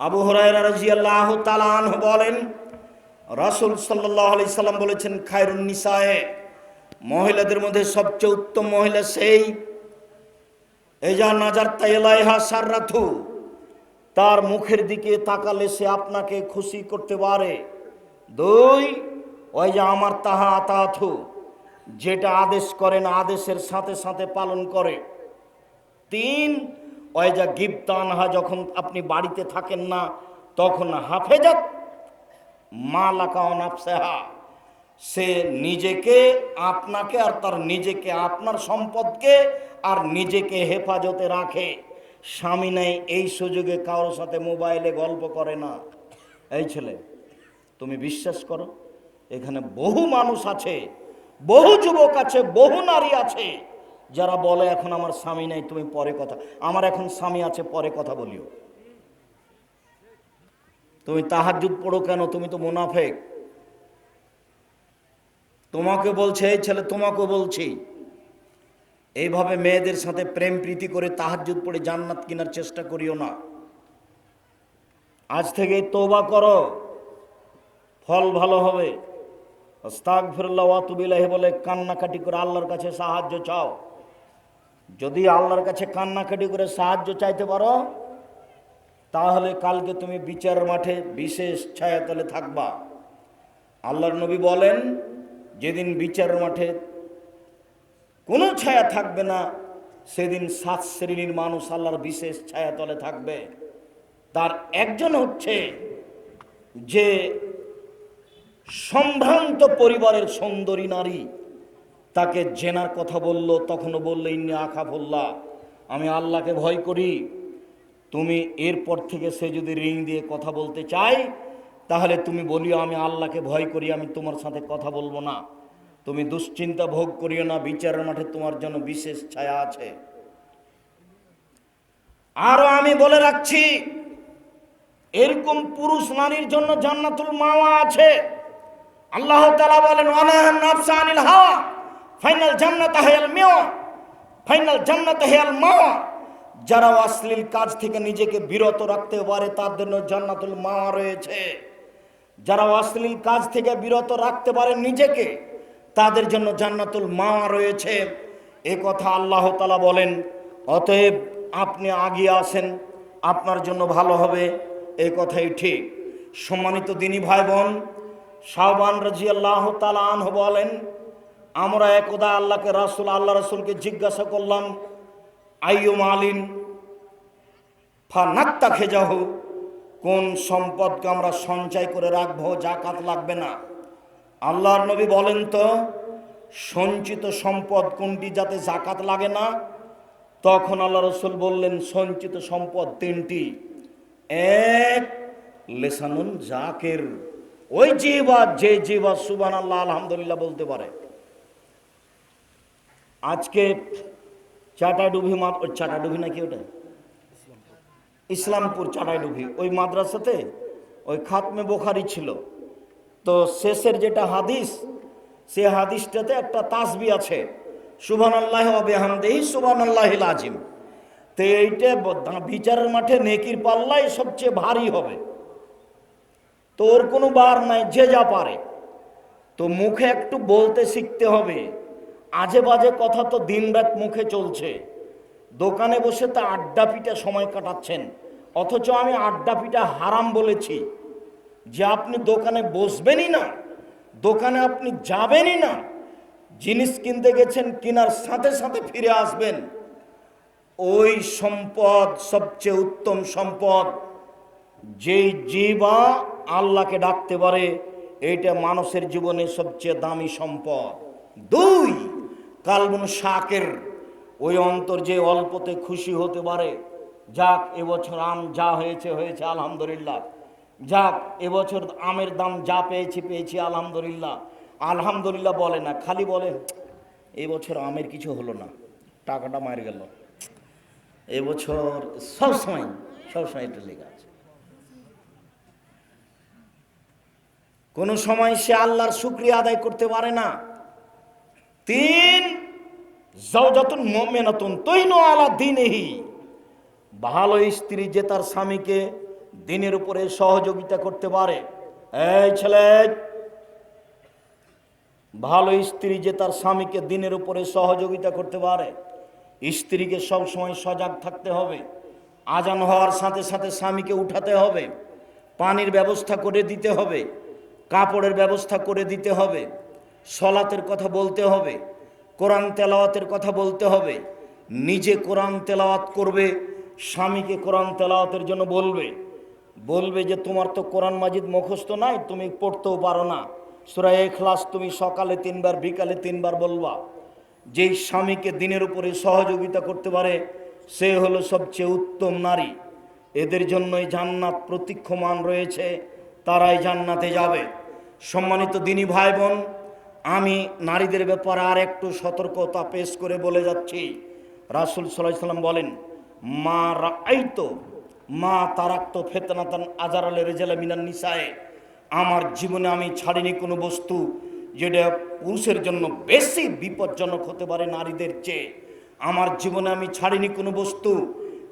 আবু হরাইরা রাজিয়াল্লাহ তালান বলেন, রাসুল সাল্লাহ সাল্লাম বলেছেন, খায়রুন নিসায়ে, মহিলাদের মধ্যে সবচেয়ে উত্তম মহিলা সেই। সাররাথু তার মুখের দিকে তাকালে সে আপনাকে খুশি করতে পারে। দুই ওই যে আমার তাহা আতাথু যেটা আদেশ করেন, আদেশের সাথে সাথে পালন করে। তিন ওই যা গিফতানহা যখন আপনি বাড়িতে থাকেন না, তখন হাফেজাত মা লাকাও নাফসেহা। সে নিজেকে, আপনাকে আর তার নিজেকে, আপনার সম্পদকে আর নিজেকে হেফাজতে রাখে। স্বামী নেই, এই সুযোগে কারোর সাথে মোবাইলে গল্প করে না। এই ছেলে, তুমি বিশ্বাস করো, এখানে বহু মানুষ আছে, বহু যুবক আছে, বহু নারী আছে। যারা বলে এখন আমার স্বামী নাই, তুমি পরে কথা। আমার এখন স্বামী আছে, পরে কথা বলিও। তুমি তাহাজুদ পড়ো কেন? তুমি তো মুনাফেক। তোমাকে বলছে, এই ছেলে, তোমাকে বলছি। এইভাবে মেয়েদের সাথে প্রেম প্রীতি করে তাহাজুদ পড়ে জান্নাত কেনার চেষ্টা করিও না। আজ থেকে তোবা করো। ফল ভালো হবে। স্তাক ফিরল্লাহ ওয়াতুবিলাহি বলে কান্নাকাটি করে আল্লাহর কাছে সাহায্য চাও। যদি আল্লাহর কাছে কান্নাকাটি করে সাহায্য চাইতে পারো, তাহলে কালকে তুমি বিচার মাঠে বিশেষ ছায়াতলে থাকবা। আল্লাহর নবী বলেন, যেদিন বিচার মাঠে কোনো ছায়া থাকবে না, সেদিন সাত শ্রেণির মানুষ আল্লাহর বিশেষ ছায়াতলে থাকবে। তার একজন হচ্ছে যে সম্ভ্রান্ত পরিবারের সুন্দরী নারী। তাকে জেনার কথা বলল, তখনও বললে, ইন্নি আখা বললা আমি আল্লাহকে ভয় করি। তুমি এরপর থেকে সে যদি রিং দিয়ে কথা বলতে চাই তাহলে তুমি বলিও, আমি আল্লাহকে ভয় করি, আমি তোমার সাথে কথা বলব না। তুমি দুশ্চিন্তা ভোগ করিও না, বিচারের মাঠে তোমার জন্য বিশেষ ছায়া আছে। আরও আমি বলে রাখছি, এরকম পুরুষ নারীর জন্য জান্নাতুল মাওয়া আছে। আল্লাহ তালা বলেন হাওয়া। ফাইনাল জান্নাত হায়াল মেওয়া ফাইনাল জান্নাত হায়াল মাওয়া যারা অশ্লীল কাজ থেকে নিজেকে বিরত রাখতে পারে, তার জন্য জান্নাতুল মাওয়া রয়েছে। যারা অশ্লীল কাজ থেকে বিরত রাখতে পারে নিজেকে, তাদের জন্য জান্নাতুল মাওয়া রয়েছে। এ কথা আল্লাহ তালা বলেন, অতএব আপনি আগিয়ে আসেন, আপনার জন্য ভালো হবে এই কথাই ঠিক। সম্মানিত দিনী ভাই বোন শাহবান রাজি আল্লাহ তালান বলেন আমরা একদা আল্লাহকে, রাসুল, আল্লাহ রাসুলকে জিজ্ঞাসা করলাম আইয়ুম আলিন ফা নাক্তা খেজাহ, কোন সম্পদকে আমরা সঞ্চয় করে রাখব জাকাত লাগবে না? আল্লাহর নবী বলেন তো, সঞ্চিত সম্পদ কোনটি যাতে জাকাত লাগে না? তখন আল্লাহ রসুল বললেন, সঞ্চিত সম্পদ তিনটি। এক লেসানুন জাকের। ওই জিবা যে জিবা সুবান আল্লাহ আলহামদুলিল্লাহ বলতে পারে। আজকে চাটাডুবি চাটাডুবি নাকি ওটা? ইসলামপুর চাটাইডুবি ওই মাদ্রাসাতে ওই খাতমে বোখারি ছিল। তো শেষের যেটা হাদিস, সে হাদিসটাতে একটা তাসবি আছে সুবান আল্লাহ বেহামদেহি সুবান আল্লাহ আজিম তো এইটা বিচারের মাঠে নেকির পাল্লাই সবচেয়ে ভারী হবে। তো ওর কোনো বার নাই, যে যা পারে। তো মুখে একটু বলতে শিখতে হবে। আজে বাজে কথা তো দিনরাত মুখে চলছে। দোকানে বসে তো আড্ডা পিটা সময় কাটাচ্ছেন। অথচ আমি আড্ডা পিটা হারাম বলেছি। যে আপনি দোকানে বসবেনই না, দোকানে আপনি যাবেনই না, জিনিস কিনতে গেছেন, কিনার সাথে সাথে ফিরে আসবেন। ওই সম্পদ, সবচেয়ে উত্তম সম্পদ, যেই জীবা আল্লাহকে ডাকতে পারে, এইটা মানুষের জীবনে সবচেয়ে দামি সম্পদ। দুই কালবুন শাকের ওই অন্তর যে অল্পতে খুশি হতে পারে। যাক, এবছর আম যা হয়েছে হয়েছে, আলহামদুলিল্লাহ। যাক, এবছর আমের দাম যা পেয়েছি পেয়েছি, আলহামদুলিল্লাহ। আলহামদুলিল্লাহ বলে না, খালি বলে, এবছর আমের কিছু হলো না। টাকাটা মার গেল। এবছর সবসময় সবসময় এটা লেগে আছে। কোনো সময় সে আল্লাহর শুক্রিয়া আদায় করতে পারে না। তিন যতন মোমেনতন তৈন আলা দিনেহি। ভালো স্ত্রী যে তার স্বামীকে দিনের উপরে সহযোগিতা করতে পারে। এই ছেলে, ভালো স্ত্রী যে তার স্বামীকে দিনের উপরে সহযোগিতা করতে পারে, স্ত্রীকে সবসময় সজাগ থাকতে হবে, আজান হওয়ার সাথে সাথে স্বামীকে উঠাতে হবে, পানির ব্যবস্থা করে দিতে হবে, কাপড়ের ব্যবস্থা করে দিতে হবে, সলাতের কথা বলতে হবে কোরআন তেলাওয়াতের কথা বলতে হবে। নিজে কোরআন তেলাওয়াত করবে, স্বামীকে কোরআন তেলাওয়াতের জন্য বলবে। বলবে যে, তোমার তো কোরআন মাজিদ মুখস্থ নাই, তুমি পড়তেও পারো না। সুরায় এখলাস তুমি সকালে তিনবার, বিকালে তিনবার বলবা। যেই স্বামীকে দিনের উপরে সহযোগিতা করতে পারে, সে হলো সবচেয়ে উত্তম নারী। এদের জন্যই জান্নাত প্রতীক্ষমান রয়েছে, তারাই জান্নাতে যাবে। সম্মানিত দিনী ভাই বোন আমি নারীদের ব্যাপারে আর একটু সতর্কতা পেশ করে বলে যাচ্ছি। রাসুল সাল্লাহ সাল্লাম বলেন, মা রাইতো মা তারাক্ত ফেতনাতান আজারালে রেজালা মিনান নিসায়ে। আমার জীবনে আমি ছাড়িনি কোনো বস্তু যেটা পুরুষের জন্য বেশি বিপজ্জনক হতে পারে নারীদের চেয়ে। আমার জীবনে আমি ছাড়িনি কোনো বস্তু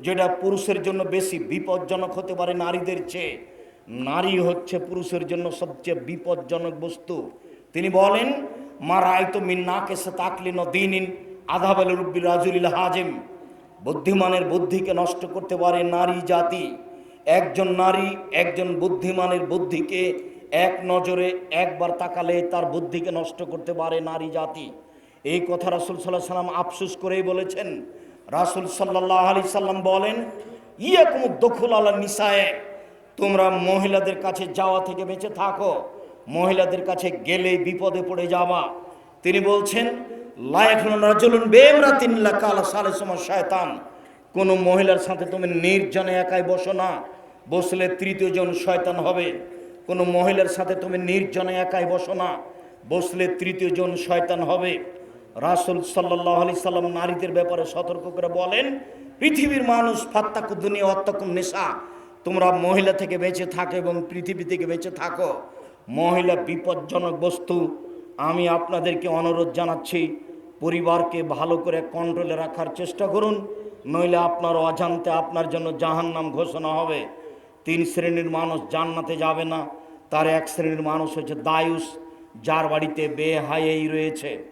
যেটা পুরুষের জন্য বেশি বিপজ্জনক হতে পারে নারীদের চেয়ে। নারী হচ্ছে পুরুষের জন্য সবচেয়ে বিপজ্জনক বস্তু। তিনি বলেন, মা রায় তো মিন্না কেসে তাকলিন দিনিন আধাবেল রুব্বি রাজুলিল হাজেম। বুদ্ধিমানের বুদ্ধিকে নষ্ট করতে পারে নারী জাতি। একজন নারী একজন বুদ্ধিমানের বুদ্ধিকে এক নজরে একবার তাকালে তার বুদ্ধিকে নষ্ট করতে পারে নারী জাতি। এই কথা রাসুল সাল্লাহ সাল্লাম আফসুস করেই বলেছেন। রাসুল সাল্লাহ আলি সাল্লাম বলেন ইয়ে কুমুক দখল আল্লাহ নিসায়, তোমরা মহিলাদের কাছে যাওয়া থেকে বেঁচে থাকো। মহিলাদের কাছে গেলে বিপদে পড়ে যাওয়া। তিনি বলছেন সালে সময় শয়তান। কোনো মহিলার সাথে তুমি নির্জনে একাই বসো না, বসলে তৃতীয় জন শয়তান হবে। কোনো মহিলার সাথে তুমি নির্জনে একাই বসো না, বসলে তৃতীয় জন শয়তান হবে। রাসুল সাল্লাহ আলি সাল্লাম নারীদের ব্যাপারে সতর্ক করে বলেন, পৃথিবীর মানুষ ফাত্তাকু দুনিয়া অত্যাকুম নেশা তোমরা মহিলা থেকে বেঁচে থাকো এবং পৃথিবী থেকে বেঁচে থাকো। মহিলা বিপজ্জনক বস্তু। আমি আপনাদেরকে অনুরোধ জানাচ্ছি, পরিবারকে ভালো করে কন্ট্রোলে রাখার চেষ্টা করুন, নইলে আপনার অজান্তে আপনার জন্য জাহান্নাম ঘোষণা হবে। তিন শ্রেণির মানুষ জান্নাতে যাবে না, তার এক শ্রেণির মানুষ হচ্ছে দায়ুস, যার বাড়িতে বেহায়েই রয়েছে।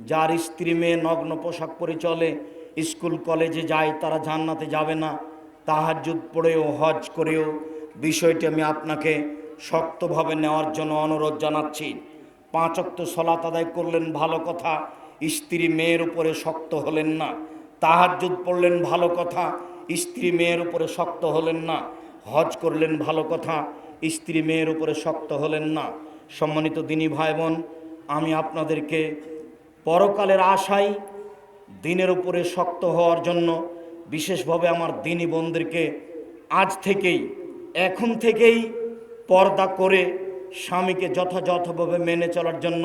যার স্ত্রী, মেয়ে, নগ্ন পোশাক পরে চলে, স্কুল, কলেজে যায়, তারা জান্নাতে যাবে না। তাহার তাহাজুদ পড়েও, হজ করেও। বিষয়টি আমি আপনাকে শক্তভাবে নেওয়ার জন্য অনুরোধ জানাচ্ছি। পাঁচ অক্ত সলাত আদায় করলেন, ভালো কথা। স্ত্রী মেয়ের উপরে শক্ত হলেন না। তাহার তাহাজুদ পড়লেন, ভালো কথা। স্ত্রী মেয়ের উপরে শক্ত হলেন না। হজ করলেন, ভালো কথা। স্ত্রী মেয়ের উপরে শক্ত হলেন না। সম্মানিত দিনী ভাই বোন আমি আপনাদেরকে পরকালের আশায় দিনের উপরে শক্ত হওয়ার জন্য বিশেষভাবে আমার দিনী বোনদেরকে আজ থেকেই, এখন থেকেই পর্দা করে স্বামীকে যথাযথভাবে মেনে চলার জন্য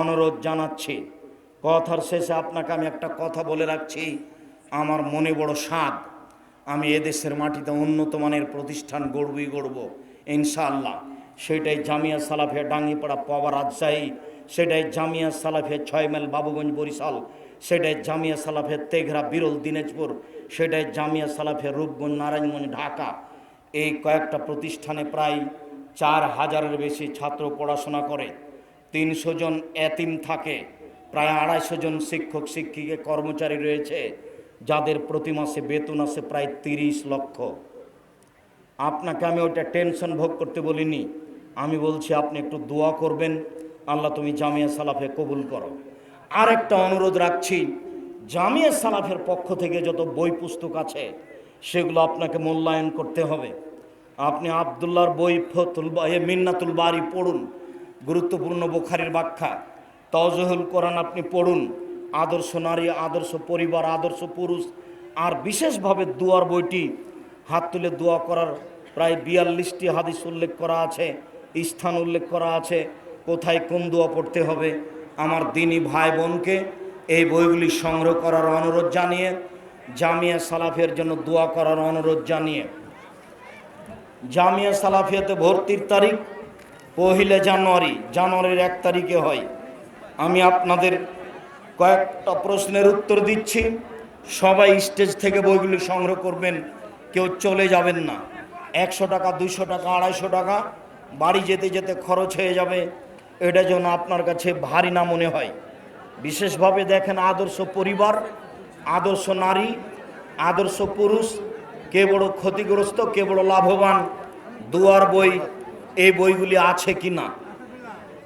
অনুরোধ জানাচ্ছি। কথার শেষে আপনাকে আমি একটা কথা বলে রাখছি। আমার মনে বড় স্বাদ। আমি এদেশের মাটিতে উন্নত মানের প্রতিষ্ঠান গড়বই গড়ব, ইনশাআল্লাহ। সেটাই জামিয়া সালাফিয়া ডাঙ্গিপাড়া পাওয়া রাজশাহী, সেটাই জামিয়া সালাফিয়া ছয় মাইল বাবুগঞ্জ বরিশাল, সেটাই জামিয়া সালাফিয়া তেঘরা বিরল দিনাজপুর, সেটাই জামিয়া সালাফিয়া রূপগঞ্জ নারায়ণগঞ্জ ঢাকা। এই কয়েকটা প্রতিষ্ঠানে প্রায় চার হাজারের বেশি ছাত্র পড়াশোনা করে। তিনশো জন এতিম থাকে। প্রায় আড়াইশো জন শিক্ষক, শিক্ষিকা, কর্মচারী রয়েছে, যাদের প্রতি মাসে বেতন আছে প্রায় তিরিশ লক্ষ। আপনাকে আমি ওইটা টেনশন ভোগ করতে বলিনি। আমি বলছি, আপনি একটু দোয়া করবেন। আল্লাহ তুমি জামিয়া সালাফে কবুল করো। আর একটা অনুরোধ রাখছি, জামিয়া সালাফের পক্ষ থেকে যত বই পুস্তক আছে, সেগুলো আপনাকে মূল্যায়ন করতে হবে। আপনি আবদুল্লার বই ফতুল এ মিন্নাতুল বাড়ি পড়ুন। গুরুত্বপূর্ণ বোখারির ব্যাখ্যা। তজহুল কোরআন আপনি পড়ুন। আদর্শ নারী, আদর্শ পরিবার, আদর্শ পুরুষ। আর বিশেষভাবে দুয়ার বইটি হাত তুলে দোয়া করার প্রায় বিয়াল্লিশটি হাদিস উল্লেখ করা আছে, স্থান উল্লেখ করা আছে, কোথায় কোন দোয়া পড়তে হবে। আমার দিনী ভাই বোনকে এই বইগুলি সংগ্রহ করার অনুরোধ জানিয়ে, জামিয়া সালাফের জন্য দোয়া করার অনুরোধ জানিয়ে জামিয়া সালাফিয়াতে ভর্তির তারিখ পহিলা জানুয়ারি, জানুয়ারির এক তারিখে হয়। আমি আপনাদের কয়েকটা প্রশ্নের উত্তর দিচ্ছি। সবাই স্টেজ থেকে বইগুলি সংগ্রহ করবেন, কেউ চলে যাবেন না। একশো টাকা দুশো টাকা, আড়াইশো টাকা, বাড়ি যেতে যেতে খরচ হয়ে যাবে। এটা যেন আপনার কাছে ভারী না মনে হয়। বিশেষভাবে দেখেন আদর্শ পরিবার, আদর্শ নারী, আদর্শ পুরুষ কে বড় ক্ষতিগ্রস্ত, কে বড় লাভবান, দুয়ার বই, এই বইগুলি আছে কি না?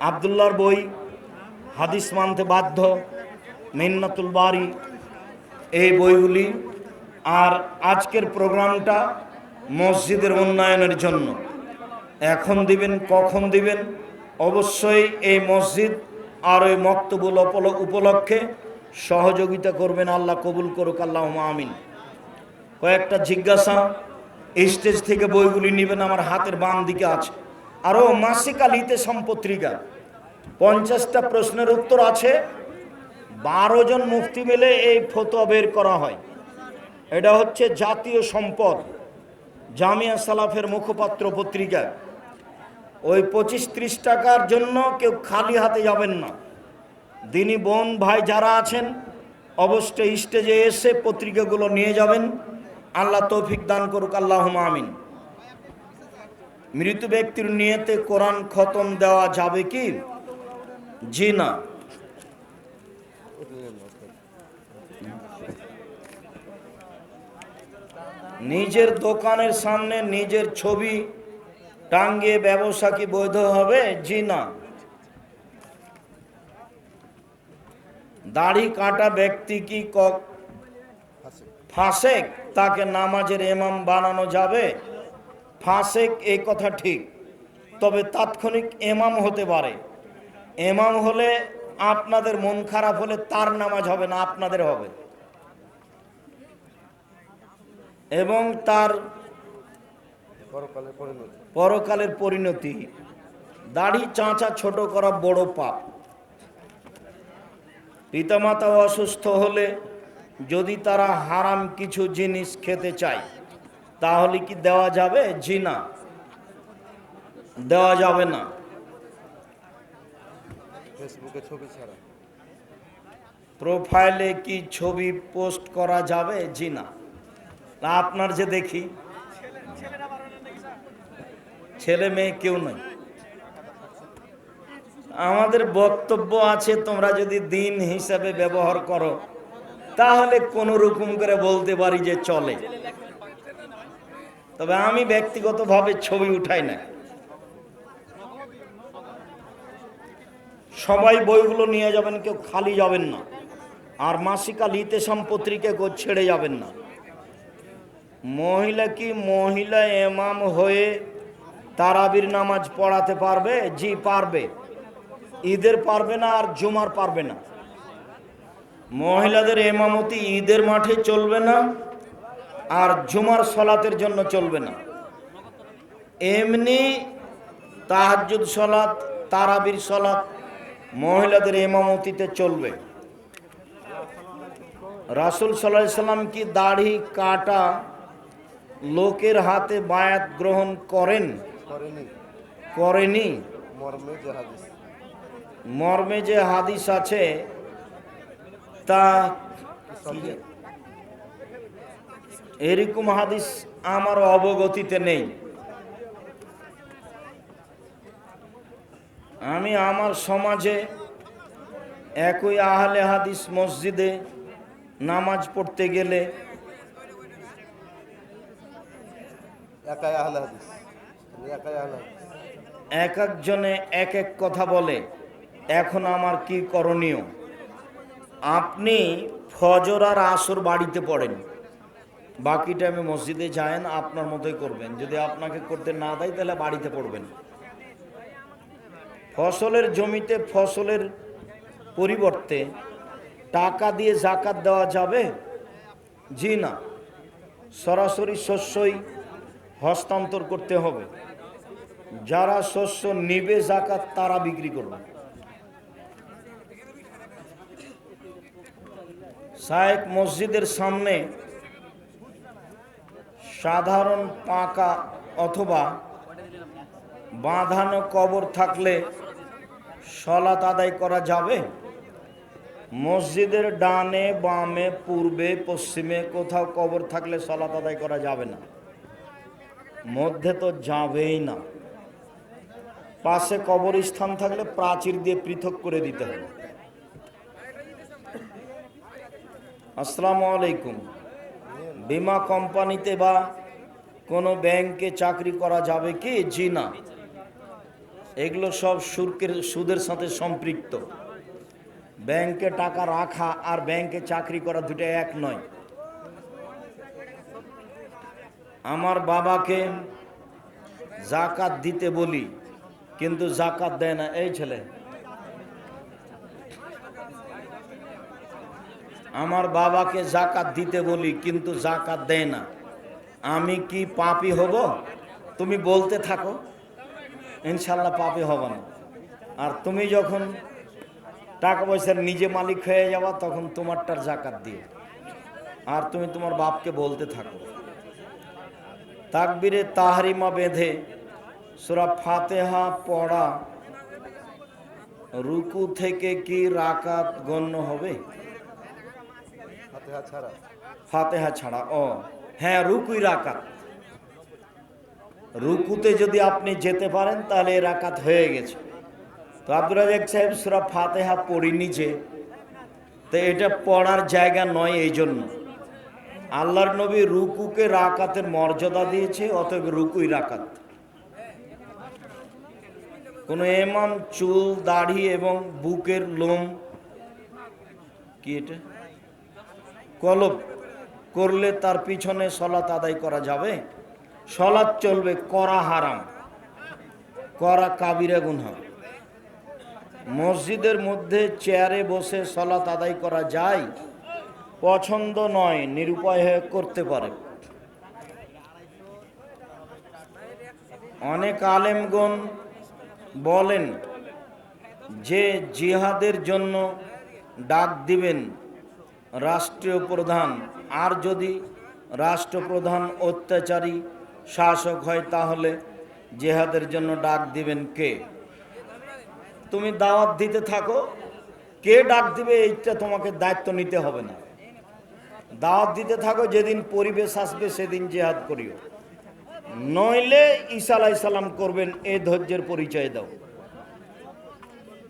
আবদুল্লার বই, হাদিস মানতে বাধ্য, মিন্নাতুল বাড়ি এই বইগুলি আর আজকের প্রোগ্রামটা মসজিদের উন্নয়নের জন্য। এখন দিবেন, কখন দিবেন? অবশ্যই এই মসজিদ আর ওই মক্তবুল উপলক্ষে সহযোগিতা করবেন আল্লাহ, কবুল করুক আল্লাহ আমিন। কয়েকটা জিজ্ঞাসা স্টেজ থেকে বইগুলি নেবেন, আমার হাতের বাম দিকে আছে। আরও মাসিক আলিতে সম্পত্রিকা পঞ্চাশটা প্রশ্নের উত্তর আছে। বারো জন মুফতি মিলে এই ফতোয়া বের করা হয়। এটা হচ্ছে জাতীয় সম্পদ, জামিয়া সালাফের মুখপাত্র পত্রিকা। ওই পঁচিশ ত্রিশ টাকার জন্য কেউ খালি হাতে যাবেন না। দিনী বোন ভাই যারা আছেন, অবশ্যই স্টেজে এসে পত্রিকাগুলো নিয়ে যাবেন। আল্লাহ তৌফিক দান করুক আল্লাহ আমিন। মৃত ব্যক্তির নিয়েতে কোরআন খতম দেওয়া যাবে কি? জি না। নিজের দোকানের সামনে নিজের ছবি টাঙ্গিয়ে ব্যবসা কি বৈধ হবে? জি না। দাড়ি কাটা ব্যক্তি কি ক- ফাসেক, তাকে নামাজের এমাম বানানো যাবে। ফাঁসেক এই কথা ঠিক, তবে তাৎক্ষণিক এমাম হতে পারে। এমাম হলে আপনাদের মন খারাপ হলে তার নামাজ হবে না, আপনাদের হবে। এবং তার পরকালের পরিণতি। দাড়ি চাঁচা ছোট করা বড় পাপ। পিতামাতা অসুস্থ হলে যদি তারা হারাম কিছু জিনিস খেতে চায় তাহলে কি দেওয়া যাবে? জি না দেওয়া যাবে না। ফেসবুকে ছবি ছাড়া। প্রোফাইলে কি ছবি পোস্ট করা যাবে? জি না আপনার যে দেখি। ছেলে মেয়ে কেউ নয়। আমাদের বক্তব্য আছে তোমরা যদি দিন হিসাবে ব্যবহার করো। তাহলে কোন রকম করে বলতে পারি যে চলে। তবে আমি ব্যক্তিগতভাবে ছবি উঠাই না। সবাই বইগুলো নিয়ে যাবেন, কেউ খালি যাবেন না। আর মাসিকা লিতেসাম পত্রিকা কেউ ছেড়ে যাবেন না। মহিলা কি মহিলা এমাম হয়ে তারাবির নামাজ পড়াতে পারবে? জি, পারবে। ঈদের পারবে না আর জুমার পারবে না। মহিলাদের এমামতি ঈদের মাঠে চলবে না আর জুমার সলাতের জন্য চলবে না। এমনি তাহাজ্জুদ সলাত তারাবির সলাত মহিলাদের এমামতিতে চলবে। রাসুল সাল্লাহ সাল্লাম কি দাড়ি কাটা লোকের হাতে বায়াত গ্রহণ করেন? করেনি। মর্মে যে হাদিস আছে তা এরকম হাদিস আমার অবগতিতে নেই। আমি আমার সমাজে একই আহলে হাদিস মসজিদে নামাজ পড়তে গেলে এক একজনে এক এক কথা বলে এখন আমার কি করণীয়? আপনি ফজর আর আসর বাড়িতে পড়েন। বাকি টাইমে মসজিদে যায়েন, আপনার মতোই করবেন। যদি আপনাকে করতে না দেয়, তাহলে বাড়িতে পড়বেন। ফসলের জমিতে ফসলের পরিবর্তে টাকা দিয়ে জাকাত দেওয়া যাবে? জি না। সরাসরি শস্যই হস্তান্তর করতে হবে। যারা শস্য নিবে জাকাত, তারা বিক্রি করবে। শায়েক মসজিদের সামনে সাধারণ পাকা অথবা বাঁধানো কবর থাকলে সলাত আদায় করা যাবে? মসজিদের ডানে, বামে, পূর্বে, পশ্চিমে কোথাও কবর থাকলে সলাত আদায় করা যাবে না। মধ্যে তো যাবেই না। পাশে কবরস্থান থাকলে প্রাচীর দিয়ে পৃথক করে দিতে হবে। আসসালামু আলাইকুম। বিমা কোম্পানিতে বা কোনো ব্যাংকে চাকরি করা যাবে কি? জি না। এগুলো সব সুরকের, সুদের সাথে সম্পৃক্ত। ব্যাংকে টাকা রাখা আর ব্যাংকে চাকরি করা দুটো এক নয়। আমার বাবাকে জাকাত দিতে বলি, কিন্তু জাকাত দেয় না। এই ছেলে। আমার বাবাকে জাকাত দিতে বলি, কিন্তু জাকাত দেয় না। আমি কি পাপি হব? তুমি বলতে থাকো। ইনশাল্লাহ পাপি হব না। আর তুমি যখন টাকা পয়সার নিজে মালিক হয়ে যাওয়া তখন তোমারটার জাকাত দিয়ে আর তুমি তোমার বাপকে বলতে থাকো। তাকবিরে তাহারিমা বেঁধে সুরা ফাতেহা পড়া, রুকু থেকে কি রাকাত গণ্য হবে? ফাতেহা ছাড়া? ও। হ্যাঁ রুকুই রাকাত। রুকুতে যদি আপনি যেতে পারেন, তাহলে রাকাত হয়ে গেছে। তো আব্দুল রাজাক সাহেব সুরা ফাতেহা পড়িনি যে তো এটা পড়ার জায়গা নয় এই জন্য। আল্লাহর নবী রুকুকে রাকাতের মর্যাদা দিয়েছে, অতএব রুকুই রাকাত। কোন এমাম, চুল, দাড়ি এবং বুকের লোম, কি এটা? কলব করলে তার পিছনে সলাত আদায় করা যাবে। সলাৎ চলবে করা হারাম, করা কাবিরা গুনহা। মসজিদের মধ্যে চেয়ারে বসে সলাত আদায় করা যায়, পছন্দ নয়, নিরুপায় হয়ে করতে পারে। অনেক আলেমগণ বলেন, যে জিহাদের জন্য ডাক দিবেন রাষ্ট্রীয় প্রধান। আর যদি রাষ্ট্রপ্রধান অত্যাচারী শাসক হয় তাহলে জেহাদের জন্য ডাক দিবেন কে? তুমি দাওয়াত দিতে থাকো। কে ডাক দিবে এইটা তোমাকে দায়িত্ব নিতে হবে না। দাওয়াত দিতে থাকো, যেদিন পরিবেশ আসবে সেদিন জেহাদ করিও। নইলে ঈসা সালাম করবেন, এ ধৈর্যের পরিচয় দাও।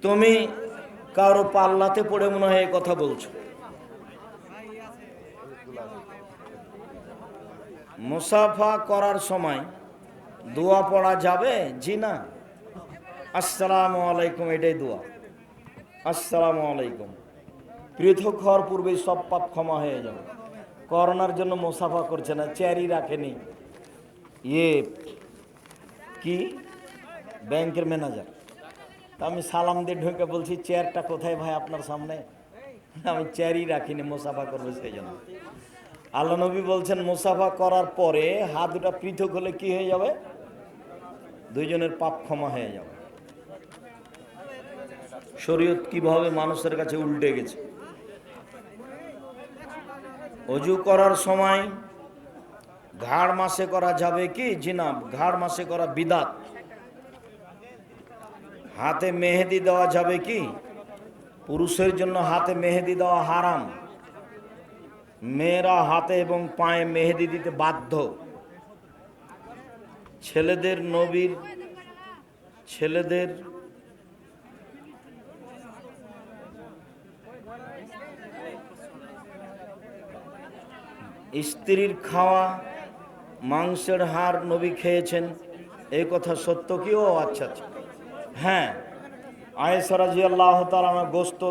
তুমি কারও পাল্লাতে পড়ে মনে হয় কথা বলছো। মুসাফা করার সময় দোয়া পড়া যাবে? জি না। আসসালামু আলাইকুম, এটাই দোয়া। আসসালামু আলাইকুম। পৃথক হওয়ার পূর্বেই সব পাপ ক্ষমা হয়ে যাবে। করোনার জন্য মুসাফা করছে না, চেয়ারই রাখেনি। ইয়ে কি? ব্যাংকের ম্যানেজার। তা আমি সালাম দিয়ে ঢুকে বলছি, চেয়ারটা কোথায় ভাই আপনার সামনে? আমি চেয়ারই রাখিনি, মুসাফা করব সেই জন্য। আল্লাহ নবী বলছেন, মুসাফা করার পরে হাত দুটা পৃথক হলে কি হয়ে যাবে? দুইজনের পাপ ক্ষমা হয়ে যাবে। শরীয়ত কীভাবে মানুষের কাছে উল্টে গেছে? অজু করার সময় ঘাড় মাসে করা যাবে কি? জিনা ঘাড় মাসে করা বিদাত। হাতে মেহেদি দেওয়া যাবে কি? পুরুষের জন্য হাতে মেহেদি দেওয়া হারাম। মেয়েরা হাতে এবং পায়ে মেহেদি দিতে বাধ্য। ছেলেদের নবীর ছেলেদের স্ত্রীর খাওয়া, মাংসের হাড় নবী খেয়েছেন এই কথা সত্য কি? ও আচ্ছা আচ্ছা। হ্যাঁ আয়েসরাজি আল্লাহ তালা গোস্ত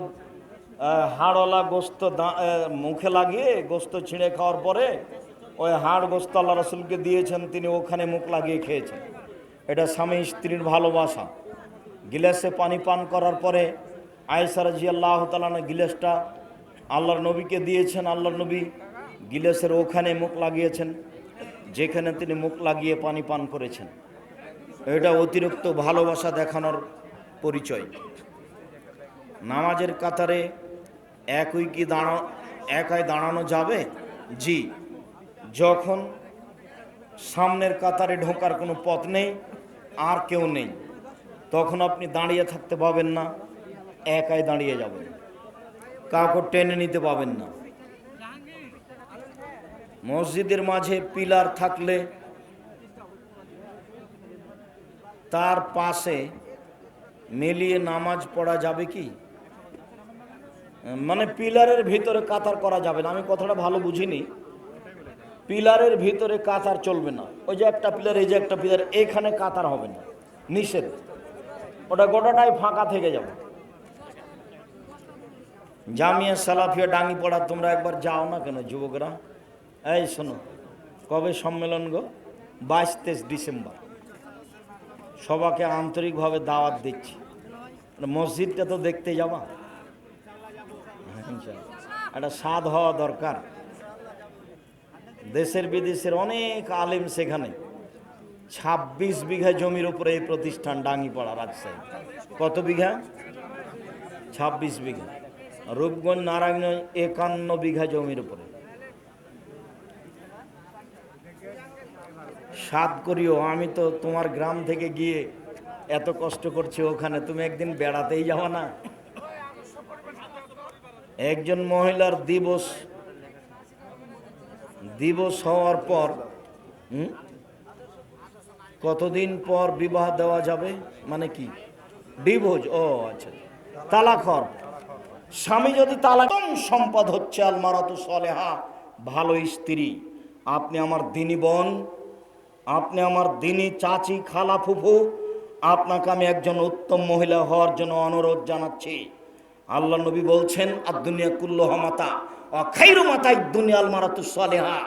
হাড়ওয়ালা গোস্ত মুখে লাগিয়ে গোস্ত ছিঁড়ে খাওয়ার পরে ওই হাড় গোস্ত আল্লাহ রসুলকে দিয়েছেন, তিনি ওখানে মুখ লাগিয়ে খেয়েছেন। এটা স্বামী স্ত্রীর ভালোবাসা। গিলাসে পানি পান করার পরে আয়েসারাজি আল্লাহ তালানা গিলাসটা আল্লাহর নবীকে দিয়েছেন, আল্লাহর নবী গিলাসের ওখানে মুখ লাগিয়েছেন, যেখানে তিনি মুখ লাগিয়ে পানি পান করেছেন। এটা অতিরিক্ত ভালোবাসা দেখানোর পরিচয়। নামাজের কাতারে একই কি দাঁড়া একাই দাঁড়ানো যাবে? জি। যখন সামনের কাতারে ঢোকার কোনো পথ নেই, আর কেউ নেই, তখন আপনি দাঁড়িয়ে থাকতে পাবেন না একাই দাঁড়িয়ে যাবেন। কাউকে টেনে নিতে পাবেন না। মসজিদের মাঝে পিলার থাকলে তার পাশে মিলিয়ে নামাজ পড়া যাবে কি? মানে পিলারের ভিতরে কাতার করা যাবে না। আমি কথাটা ভালো বুঝিনি। পিলারের ভিতরে কাতার চলবে না। ওই যে একটা পিলার, এই যে একটা পিলার, এখানে কাতার হবে না। নিষেধ। ওটা গোটাটাই ফাঁকা থেকে যাবে। জামিয়া সালাফিয়া ডাঙ্গি পড়া তোমরা একবার যাও না কেন যুবকরা? এই শোনো, কবে সম্মেলন গো? বাইশ তেইশ ডিসেম্বর। সবাকে আন্তরিকভাবে দাওয়াত দিচ্ছি। মসজিদটা তো দেখতে যাবা। একটা স্বাদ হওয়া দরকার। দেশের বিদেশের অনেক আলেম সেখানে ছাব্বিশ বিঘা জমির উপরে এই প্রতিষ্ঠান ডাঙ্গিপাড়া রাজশাহী কত বিঘা? ছাব্বিশ বিঘা। রূপগঞ্জ নারায়ণ একান্ন বিঘা জমির উপরে। সাত করিও, আমি তো তোমার গ্রাম থেকে গিয়ে এত কষ্ট করছি ওখানে, তুমি একদিন বেড়াতেই যাও না একজন মহিলার দিবস দিবস হওয়ার পর কতদিন পর বিবাহ দেওয়া যাবে? মানে কি? ডিভোর্স, ও আচ্ছা। তালাক স্বামী যদি তালাক সম্পদ হচ্ছে আলমারাতু সলেহা ভালো স্ত্রী। আপনি আমার দিনী বোন, আপনি আমার দিনী চাচি, খালা ফুফু, আপনাকে আমি একজন উত্তম মহিলা হওয়ার জন্য অনুরোধ জানাচ্ছি। আল্লাহ নবী বলছেন আর দুনিয়া কুল্লহ মাতা অখাইরু মাতাই দুনিয়া আলমারাতু সলেহা।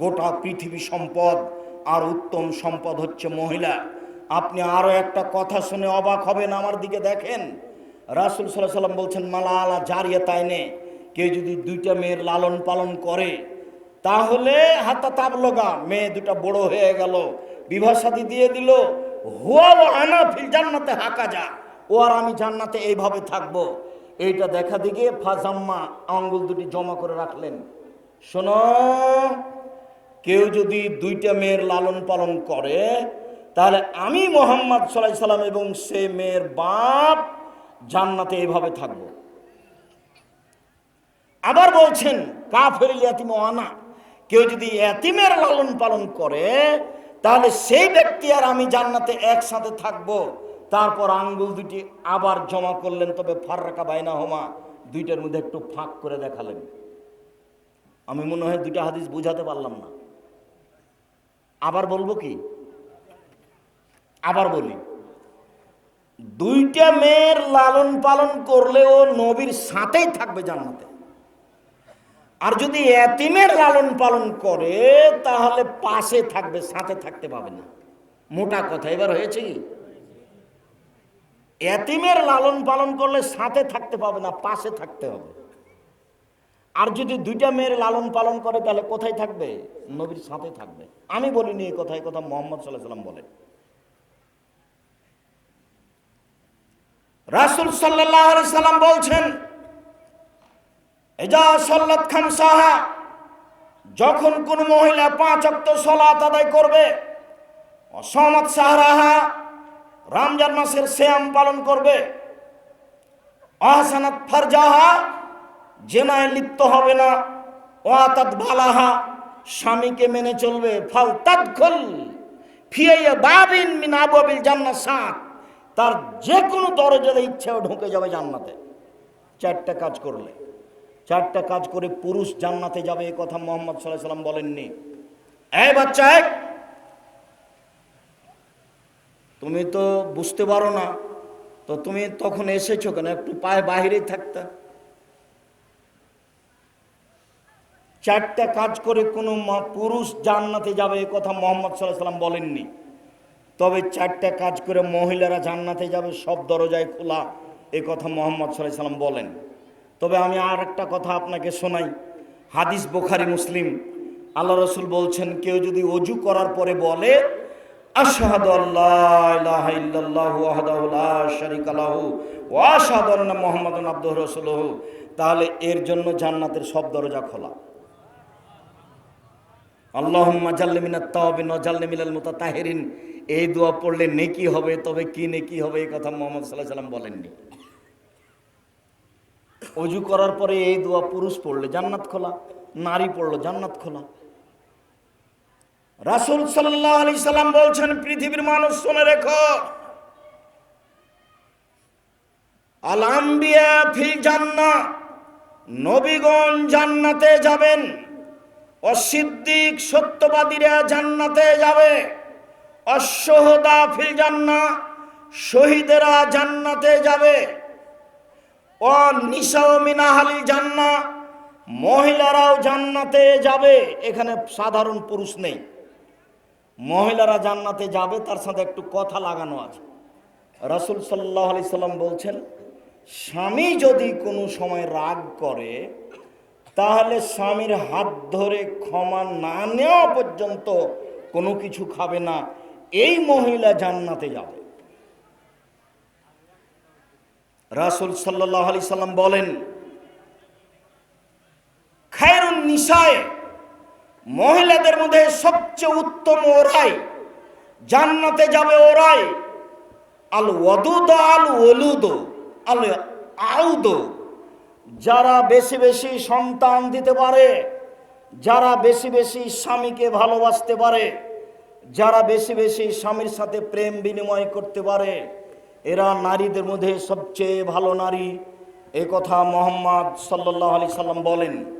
গোটা পৃথিবী সম্পদ আর উত্তম সম্পদ হচ্ছে মহিলা। আপনি আরও একটা কথা শুনে অবাক হবেন, আমার দিকে দেখেন। রাসুল সাল্লাহ সাল্লাম বলছেন মালা আলা জারিয়া তাইনে কেউ যদি দুইটা মেয়ের লালন পালন করে, তাহলে হাতা তাবলগা, মেয়ে দুটা বড় হয়ে গেল, বিবাহ সাথী দিয়ে দিল, হুয়া আনা ফিল জান্নাতে হাকা যা। ও আর আমি জান্নাতে এইভাবে থাকব। এইটা দেখা দিকে ফাজাম্মা আঙ্গুল দুটি জমা করে রাখলেন। শোনো, কেউ যদি দুইটা মেয়ের লালন পালন করে, তাহলে আমি মোহাম্মদ সাল্লাহ সাল্লাম এবং সে মেয়ের বাপ জান্নাতে এভাবে থাকব। আবার বলছেন, কাফের ইয়াতিম আনা কেউ যদি এতিমের লালন পালন করে, তাহলে সেই ব্যক্তি আর আমি জান্নাতে একসাথে থাকব। তারপর আঙ্গুল দুটি আবার জমা করলেন, তবে ফার্রাকা বাইনা হোমা দুইটার মধ্যে একটু ফাঁক করে দেখালেন। আমি মনে হয় দুইটা হাদিস বুঝাতে পারলাম না। আবার বলব কি? আবার বলি। দুইটা মেয়ের লালন পালন করলেও নবীর সাথেই থাকবে জান্নাতে। আর যদি এতিমের লালন পালন করে, তাহলে পাশে থাকবে, সাথে থাকতে পাবে না। মোটা কথা, এবার হয়েছে কি? এতিমের লালন পালন করলে সাথে থাকতে পাবে না, পাশে থাকতে হবে। আর যদি দুইটা মেয়ের লালন পালন করে, তাহলে কোথায় থাকবে? নবীর সাথে থাকবে। আমি বলিনি এই কথা এই কথা মোহাম্মদ সাল্লাহ সাল্লাম বলেন রাসুল সাল্লাম বলছেন এজা সল্লত খান সাহা যখন কোন মহিলা পাঁচ অক্ত সলাত আদায় করবে অসমত সাহারাহা রমজান মাসের শ্যাম পালন করবে। আহসানাত ফারজাহা, জেনায় লিপ্ত হবে না। ওয়াতাত বালাহা, স্বামীকে মেনে চলবে। ফাল তাদখল ফিয়াইয়া বাবিন মিন আবাবিল জান্নাত, সাত। তার যে কোনো দরজাতে ইচ্ছাও ঢুকে যাবে জান্নাতে। চারটা কাজ করলে। চারটা কাজ করে পুরুষ জান্নাতে যাবে এ কথা মোহাম্মদ সাল্লাহ সাল্লাম বলেননি। এ বাচ্চা এক। তুমি তো বুঝতে পারো না, তো তুমি তখন এসেছ কেন? একটু পায়ে বাহিরেই থাকতে। চারটা কাজ করে কোনো পুরুষ জান্নাতে যাবে এ কথা মোহাম্মদ সাল্লাহ সাল্লাম বলেননি। তবে চারটা কাজ করে মহিলারা জান্নাতে যাবে, সব দরজায় খোলা, এ কথা মোহাম্মদ সাল্লাহ সাল্লাম বলেন। তবে আমি আর একটা কথা আপনাকে শোনাই। হাদিস বোখারি, মুসলিম। আল্লাহ রসুল বলছেন, কেউ যদি অজু করার পরে বলে আশহাদু আল্লাহ ইলাহা ইল্লাল্লাহু ওয়াহদাহু লা শারীকা লাহু ওয়া আশহাদু আন্না মুহাম্মাদুন আবদুহু রাসূলুহু। তাহলে এর জন্য জান্নাতের সব দরজা খোলা। আল্লাহুম্মা জাল্লি মিনাত তাওয়াবিন ওয়া জাল্লি মিনাল মুতাতাহিরিন। এই দোয়া পড়লে নেকি হবে, তবে কি নেকি হবে এই কথা মোহাম্মদ সাল্লাল্লাহু আলাইহি সাল্লাম বলেননি। অজু করার পরে এই দোয়া পুরুষ পড়লে জান্নাত খোলা, নারী পড়ল জান্নাত খোলা। রাসূল সাল্লাল্লাহু আলাইহি সাল্লাম বলছেন, পৃথিবীর মানুষ শুনে রেখো। আল আম্বিয়া ফিল জান্না নবীগণ জান্নাতে যাবেন, অসিদ্দিক সত্যবাদীরা জান্নাতে যাবে অশ্বহদা ফিল জান্না শহীদেরা জান্নাতে যাবে ও নিশাও মিনাহালি জান্না মহিলারাও জান্নাতে যাবে। এখানে সাধারণ পুরুষ নেই। মহিলারা জান্নাতে যাবে, তার সাথে একটু কথা লাগানো আছে। রাসুল সাল্লাহ আলি সাল্লাম বলছেন, স্বামী যদি কোনো সময় রাগ করে, তাহলে স্বামীর হাত ধরে ক্ষমা না নেওয়া পর্যন্ত কোনো কিছু খাবে না, এই মহিলা জান্নাতে যাবে। রাসুল সাল্লাহ আলি সাল্লাম বলেন, খায়রুন নিশায় মহিলাদের মধ্যে সবচেয়ে উত্তম ওরাই জান্নাতে যাবে ওরাই আল ওয়াদুদ আল ওলুদ আল আউদ। যারা বেশি বেশি সন্তান দিতে পারে, যারা বেশি বেশি স্বামীকে ভালোবাসতে পারে, যারা বেশি বেশি স্বামীর সাথে প্রেম বিনিময় করতে পারে, এরা নারীদের মধ্যে সবচেয়ে ভালো নারী। এ কথা মোহাম্মদ সাল্লাহ আলি সাল্লাম বলেন।